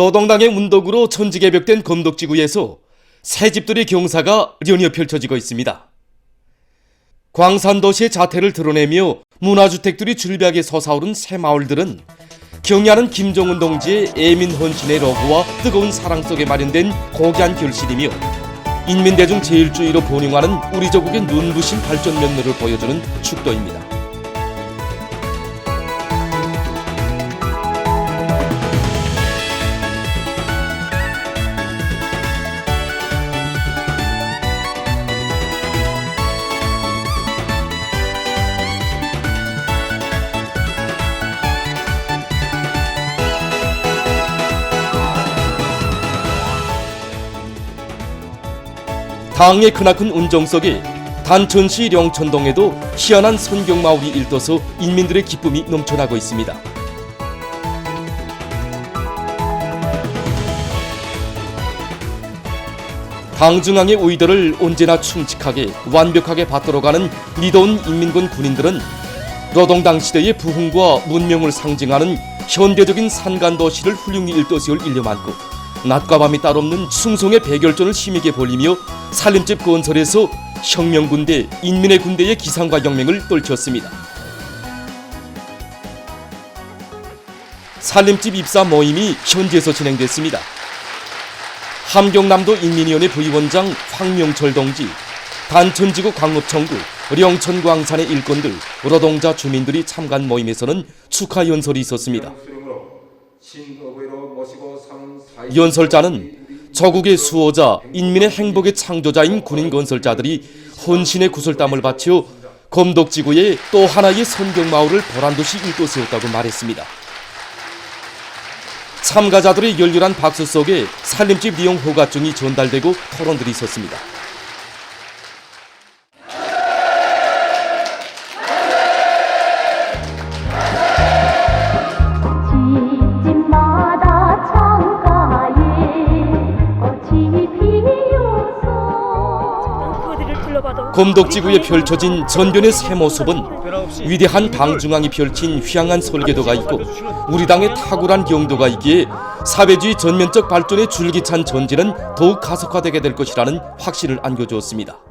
노동당의 운동으로 천지개벽된 검독지구에서 새 집들의 경사가 연이어 펼쳐지고 있습니다. 광산도시의 자태를 드러내며 문화주택들이 줄비하게 솟아오른 새 마을들은 경야는 김정은 동지의 애민 헌신의 러브와 뜨거운 사랑 속에 마련된 고귀한 결실이며 인민대중 제일주의로 번영하는 우리 조국의 눈부신 발전 면모를 보여주는 축도입니다. 당의 크나큰 운정 속에 단천시 령천동에도 희한한 선경마을이 일떠서 인민들의 기쁨이 넘쳐나고 있습니다. 당중앙의 의도를 언제나 충직하게 완벽하게 받들어가는 미도운 인민군 군인들은 노동당 시대의 부흥과 문명을 상징하는 현대적인 산간도시를 훌륭히 일도시를 일려만고 낮과 밤이 따로 없는 충성의 백열전을 힘있게 벌리며 살림집 건설에서 혁명군대, 인민의 군대의 기상과 혁명을 떨쳤습니다. 살림집 입사 모임이 현지에서 진행됐습니다. 함경남도 인민위원회 부위원장 황명철 동지, 단천지구 광업청구, 령천광산의 일꾼들, 노동자 주민들이 참가한 모임에서는 축하 연설이 있었습니다. 연설자는 저국의 수호자, 인민의 행복의 창조자인 군인 건설자들이 헌신의 구슬땀을 바쳐 검독지구에 또 하나의 선경마을을 보란듯이 일궈세웠다고 말했습니다. 참가자들의 열렬한 박수 속에 살림집 이용 허가증이 전달되고 토론들이 있었습니다. 검독지구에 펼쳐진 전변의 새 모습은 위대한 당중앙이 펼친 휘황한 설계도가 있고 우리 당의 탁월한 경도가 있기에 사회주의 전면적 발전의 줄기찬 전진은 더욱 가속화되게 될 것이라는 확신을 안겨주었습니다.